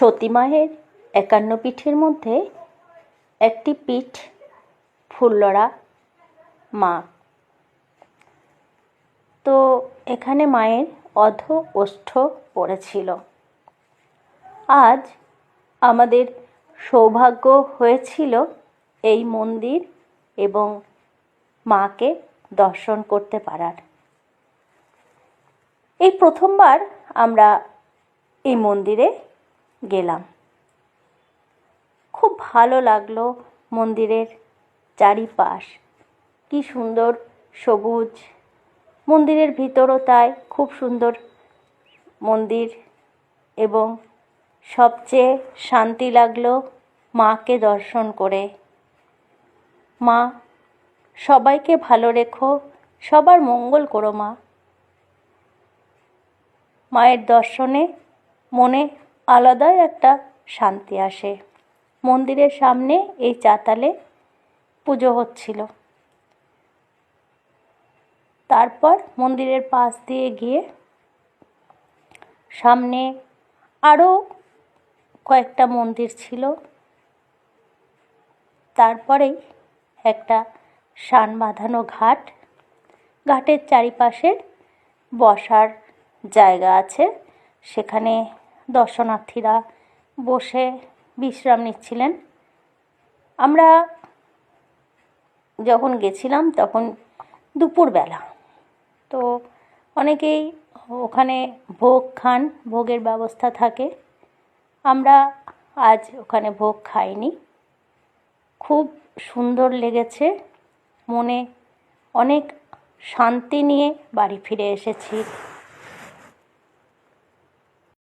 সতীমায়ের একান্ন পীঠের মধ্যে একটি পীঠ ফুল্লরা মা। তো এখানে মায়ের অধ ওষ্ঠ পড়েছিল। আজ আমাদের সৌভাগ্য হয়েছিল এই মন্দির এবং মাকে দর্শন করতে পারার। এই প্রথমবার আমরা এই মন্দিরে গেলাম। খুব ভালো লাগল মন্দিরের চারিপাশ। কি সুন্দর সবুজ। মন্দিরের ভিতরও তাই খুব সুন্দর মন্দির এবং সবচেয়ে শান্তি লাগল মাকে দর্শন করে। মা, সবাইকে ভালো রেখো, সবার মঙ্গল করো মা। মায়ের দর্শনে মনে আলাদাই একটা শান্তি আসে। মন্দিরের সামনে এই চাতালে পুজো হচ্ছিল। তারপর মন্দিরের পাশ দিয়ে গিয়ে সামনে আরও কয়েকটা মন্দির ছিল। তারপরেই একটা সান বাঁধানো ঘাট। ঘাটের চারিপাশে বসার জায়গা আছে। সেখানে দর্শনার্থীরা বসে বিশ্রাম নিচ্ছিলেন। আমরা যখন গেছিলাম তখন দুপুরবেলা। তো অনেকেই ওখানে ভোগ খান, ভোগের ব্যবস্থা থাকে। আমরা আজ ওখানে ভোগ খাইনি। খুব সুন্দর লেগেছে। মনে অনেক শান্তি নিয়ে বাড়ি ফিরে এসেছি।